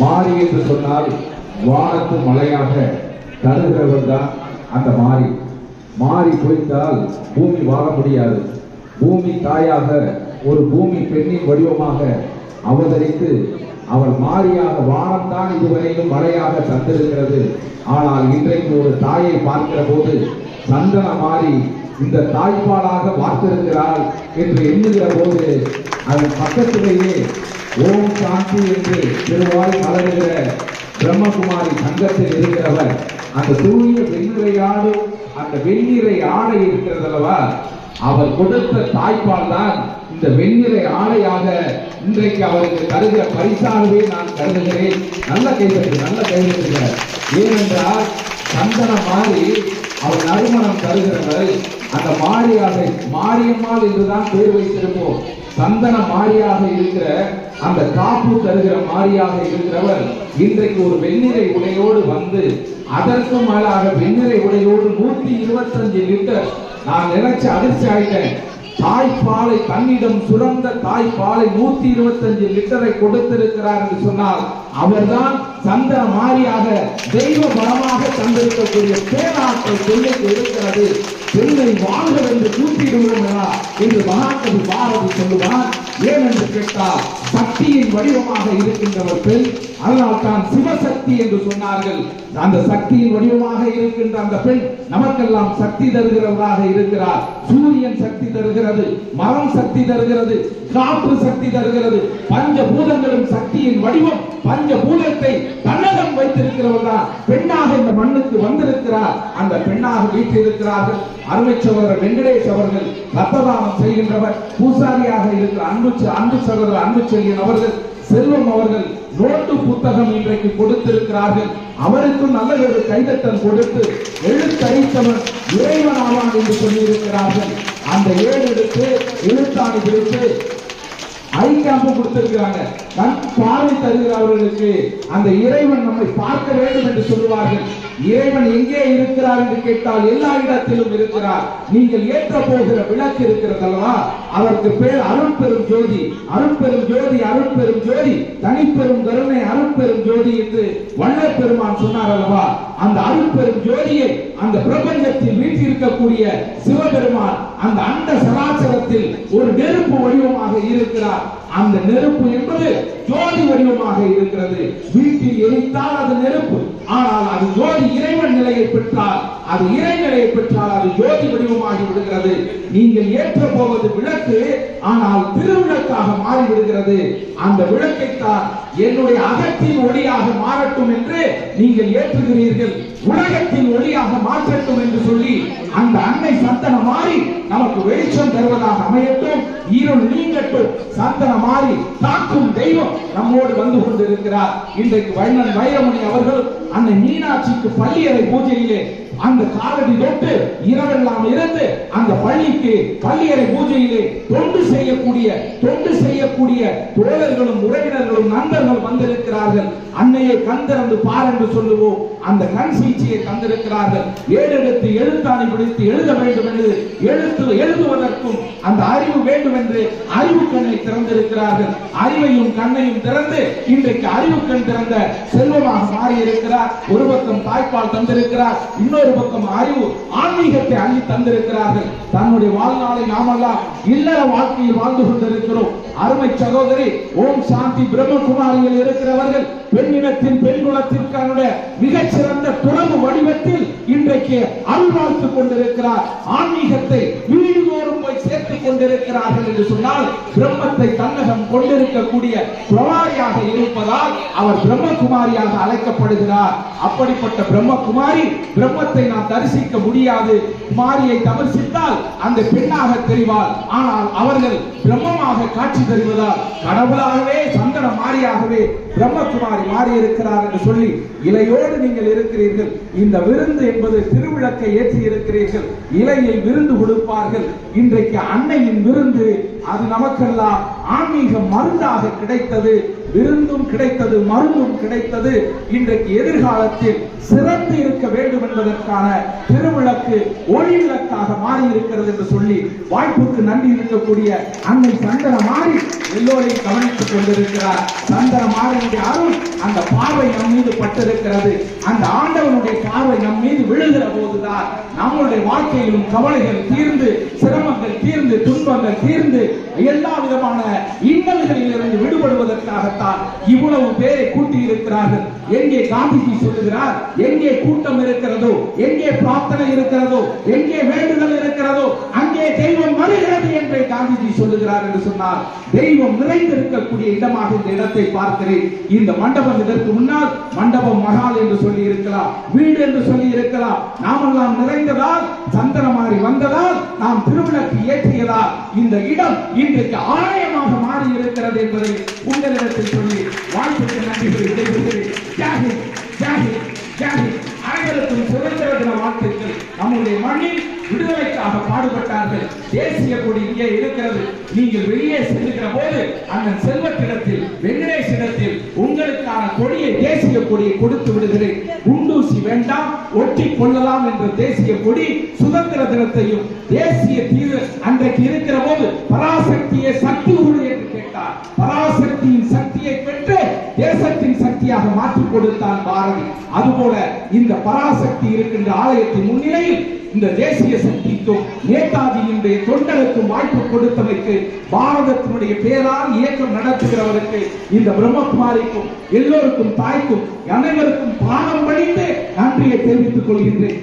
மாறி என்று சொன்னால் வானத்து மலையாக தருகிறவர் தான் அந்த மாறி மாறி பொய்த்தால் பூமி வாழ முடியாது. பூமி தாயாக ஒரு பூமி பெண்ணின் வடிவமாக அவதரித்து அவள் மாறியாக வானம்தான் இதுவரையிலும் மழையாக தந்திருக்கிறது. ஆனால் இன்றைக்கு ஒரு தாயை பார்க்கிற போது சந்தன மாறி இந்த தாய்ப்பாலாக பார்த்திருக்கிறாள் என்று எண்ணுகிற போது அதன் பக்கத்திலேயே ஓம் சாந்தி என்று திருவாய் மலருகிற பிரம்மகுமாரி சங்கத்தில் இருக்கிறவர். அந்த தூய வெண்ணிறையாடு அந்த வெண்ணிறை ஆடை இருக்கிறது அல்லவா? அவர் கொடுத்த தாய்ப்பால் தான் இந்த வெண்ணிறை ஆடையாக இன்றைக்கு அவருக்கு தருகிற பரிசாகவே நான் கருதுகிறேன். நல்ல கைதட்டு நல்ல கைதட்டுங்க ஏனென்றால் சந்தன மாதிரி அவர் நறுமணம் தருகிறவர் அந்த மாரியாக மாரியம்மாள் என்றுதான் பேர் வைத்திருப்போம். சந்தன மாரியாக இருக்கிற அந்த காப்பு தருகிற மாரியாக இருக்கிறவர் இன்றைக்கு ஒரு வெண்ணிறை உடையோடு வந்து அதற்கு மேலாக வெண்ணிறை உடையோடு நூத்தி இருபத்தஞ்சு லிட்டர் நான் நினைச்ச அதிர்ச்சி ஆயிட்டேன். தாய்ப்பாலை தன்னிடம் சுரந்த தாய்ப்பாலை நூத்தி இருபத்தஞ்சு லிட்டரை கொடுத்திருக்கிறார் என்று சொன்னால் அவர்தான் சந்தன மாரியாக தெய்வ பலமாக தந்திருக்கக்கூடிய பேராற்றல் பெண்ணுக்கு இருக்கிறது பெண்ணை வாழ்க என்று கூட்டிடுவோம் என்று மகாகவி பாரதி சொல்லுவார். ஏன் என்று கேட்டால் சக்தியின் வடிவமாக இருக்கின்றவர் பெண் அதனால் தான் சிவசக்தி என்று சொன்னார்கள். அந்த சக்தியின் வடிவமாக இருக்கின்ற அந்த பெண் நமக்கெல்லாம் சக்தி தருகிறவராக இருக்கிறார். சூரியன் சக்தி தருகிறது மரம் சக்தி தருகிறது காற்று சக்தி தருகிறது. பஞ்ச பூதங்களும் சக்தியின் வடிவம் பஞ்ச பூதத்தை தன்னகம் வைத்திருக்கிறவர் தான் பெண்ணாக இந்த மண்ணுக்கு வந்திருக்கிறார். அந்த பெண்ணாக வீட்டிருக்கிறார்கள். அருமை சகோதரர் வெங்கடேஷ் அவர்கள் ரத்ததானம் செய்கின்றவர். பூசாரியாக இருக்கிற அன்பு அன்பு சகோதரர் அன்பு செல்லியன் அவர்கள் செல்வம் அவர்கள் நோட்டு புத்தகம் இன்றைக்கு கொடுத்திருக்கிறார்கள். அவருக்கும் நல்ல ஒரு கைதட்டல் கொடுத்து எழுத்தறித்தவன் இறைவன் ஆவான் என்று சொல்லியிருக்கிறார்கள். அந்த ஏடு எடுத்து எழுத்தாணி பிடித்து ஐக்காம்பு கொடுத்திருக்கிறாங்க. கண் பார்வை தருகிறவர்களுக்கு அந்த இறைவன் நம்மை பார்க்க வேண்டும் என்று சொல்லுவார்கள். இறைவன் எங்கே இருக்கிறார் என்று கேட்டால் எல்லா இடத்திலும் இருக்கிறார். நீங்கள் ஏற்ற போகிற விளக்கு இருக்கிறது அல்லவா அதற்கு பேர் அருட்பெரும் ஜோதி. அருட்பெரும் ஜோதி அருட்பெரும் ஜோதி. தனிப்பெரும் கருணை அருட்பெரும் ஜோதி என்று வள்ளல் பெருமான் சொன்னார் அல்லவா? அந்த அருட்பெரும் ஜோதியை அந்த பிரபஞ்சத்தில் வீற்றிருக்கக்கூடிய சிவபெருமான் அந்த அண்ட சராசரத்தில் ஒரு நெருப்பு வடிவமாக இருக்கிறார். அந்த நெருப்பு என்பது ஜோதி வடிவமாக இருக்கிறது. வீட்டில் எரித்தால் அது நெருப்பு. ஆனால் அது ஜோதி இறைவன் நிலையை பெற்றால் அது இறை நிலையை பெற்றால் அது ஜோதி வடிவமாகி விடுகிறது. நீங்கள் ஏற்ற போவது விளக்கு ஆனால் திருவிளக்காக மாறி விடுகிறது அந்த விளக்கைத்தான் என்னுடைய அகத்தின் ஒளியாக மாறட்டும் என்று நீங்கள் ஏற்றுகிறீர்கள். உலகத்தின் ஒளியாக மாற்றட்டும் என்று சொல்லி அந்த அன்னை சந்தன மாறி நமக்கு வெளிச்சம் தருவதாக அமையட்டும் இருள் நீங்கட்டும். சந்தன மாறி தாக்கும் தெய்வம் நம்மோடு வந்து கொண்டிருக்கிறார். இன்றைக்கு வண்ணன் வைரமணி அவர்கள் அன்னை மீனாட்சிக்கு பள்ளியறை பூஜையிலே அந்த காலடி தொட்டு இரவெல்லாம் இருந்து அந்த பள்ளிக்கு பள்ளியறை பூஜையிலே தொண்டு செய்யக்கூடிய தொண்டு செய்யக்கூடிய தோழர்களும் உறவினர்களும் நண்பர்களும் வந்திருக்கிறார்கள். அன்னையை கண் திறந்து பார் என்று சொல்லுவோம். அந்த கண் சிகிச்சையை தந்திருக்கிறார்கள். ஏழெழுத்து எழுத்தாணி பிடித்து எழுத வேண்டும் என்று எழுத்து எழுதுவதற்கும் அந்த அறிவு வேண்டும் என்று அறிவு கண்ணை திறந்திருக்கிறார்கள். அறிவையும் கண்ணையும் திறந்து இன்றைக்கு அறிவு கண் திறந்த செல்வமாக மாறி இருக்கிறார் ஒரு பக்கம் தாய்ப்பால் தந்திருக்கிறார். இன்னொரு பக்கம் அறிவு ஆன்மீகத்தை அள்ளி தந்திருக்கிறார்கள். தன்னுடைய வாழ்நாளை நாமெல்லாம் இல்லற வாழ்க்கையில் வாழ்ந்து கொண்டிருக்கிறோம். அருமை சகோதரி ஓம் சாந்தி பிரம்மகுமாரியில் இருக்கிறவர்கள் பெண்ணினத்தின் பெண் குலத்திற்கான மிகச்சிறந்த துறவு வடிவத்தில் இன்றைக்கு அருள்வாழ்த்து கொண்டிருக்கிறார். ஆன்மீகத்தை வீடுதோறும் போய் சேர்த்துக் கொண்டிருக்கிறார்கள் என்று சொன்னால் பிரம்மத்தை தன்னகம் கொண்டிருக்கக்கூடிய பிரவாரியாக இருப்பதால் அவர் பிரம்மகுமாரியாக அழைக்கப்படுகிறார். அப்படிப்பட்ட பிரம்மகுமாரி பிரம்மத்தை நாம் தரிசிக்க முடியாது. குமாரியை தரிசித்தால் அந்த பெண்ணாக தெரிவார் ஆனால் அவர்கள் பிரம்மமாக காட்சி தருவதால் கடவுளாகவே சந்தன மாரியாகவே பிரம்மகுமாரி மாறி இருக்கிறார் என்று சொல்லி இலையோடு நீங்கள் இருக்கிறீர்கள். இந்த விருந்து என்பது திருவிளக்கை ஏற்றி இருக்கிறீர்கள் இலையில் விருந்து கொடுப்பார்கள். இன்றைக்கு அன்னையின் விருந்து அது நமக்கெல்லாம் ஆன்மீக மருந்தாக கிடைத்தது விருந்தும் கிடைத்தது மருந்தும் கிடைத்தது. இன்றைக்கு எதிர்காலத்தில் சிறந்து இருக்க வேண்டும் என்பதற்கான திருவிளக்கு ஒளி விளக்காக மாறி இருக்கிறது என்று சொல்லி வாய்ப்புக்கு நன்றி இருக்கக்கூடிய அன்னை சந்தன மாறி எல்லோரையும் கவனித்துக் கொண்டிருக்கிறார். சந்தன மாறினுடைய அருள் அந்த பார்வை நம் மீது பட்டிருக்கிறது. அந்த ஆண்டவனுடைய பார்வை நம் மீது விழுகிற போதுதான் நம்மளுடைய வாழ்க்கையிலும் கவலைகள் தீர்ந்து சிரமங்கள் தீர்ந்து துன்பங்கள் தீர்ந்து எல்லா விதமான இன்னல்களில் இருந்து விடுபடுவதற்காகத்தான் இவ்வளவு பேரை கூட்டி இருக்கிறார்கள் எங்கே காந்திஜி சொல்லுகிறார்? எங்கே கூட்டம் இருக்கிறதோ எங்கே பிரார்த்தனை இருக்கிறதோ எங்கே வேண்டுதல் தெய்வம் வருகிறது என்று காந்திஜி சொல்லுகிறார் என்று சொன்னார் தெய்வம் நிறைந்திருக்கக்கூடிய இடமாக இந்த இடத்தை பார்க்கிறேன். இந்த மண்டபம் இதற்கு முன்னால் மண்டபம் மகால் என்று சொல்லி இருக்கலாம் வீடு என்று சொல்லி இருக்கலாம் நாமெல்லாம் நிறைந்ததால் சந்தனமாரி வந்ததால் நாம் திருவிளக்கு ஏற்றியதால் இந்த இடம் இன்றைக்கு ஆலயமாக மாறி இருக்கிறது என்பதை உங்களிடத்தில் சொல்லி வாழ்த்துக்கு நன்றிகள் விடைபெறுகிறேன். ஜாகித் அனைவருக்கும் சுதந்திர தின வாழ்த்துக்கள். நம்முடைய மண்ணில் விடுதலைக்காக பாடுபட்டார்கள். தேசிய கொடி இங்கே இருக்கிறது. நீங்கள் வெளியே செல்லுகிற போது அந்த செல்வத்திடத்தில் வெங்கடேஷிடத்தில் உங்களுக்கான கொடியை தேசிய கொடியை கொடுத்து விடுகிறேன். குண்டூசி வேண்டாம் ஒட்டி கொள்ளலாம் என்ற தேசிய கொடி சுதந்திர தினத்தையும் தேசிய தீவு அன்றைக்கு இருக்கிற போது பராசக்தியை சக்தி உரு என்று கேட்டார். பராசக்தியின் சக்தியை சக்தியாக மாற்றி கொடுத்தான் பாரதி. அதுபோல இந்த பராசக்தி இருக்கின்ற ஆலயத்தின் முன்னிலையில் இந்த தேசிய சக்திக்கும் நேதாஜியினுடைய தொண்டனுக்கும் வாய்ப்பு கொடுத்தமைக்கு பாரதத்தினுடைய பேரால் இயக்கம் நடத்துகிறவருக்கு இந்த பிரம்மகுமாரிக்கும் எல்லோருக்கும் தாய்க்கும் அனைவருக்கும் பாடம் படித்து நன்றியை தெரிவித்துக் கொள்கின்றேன்.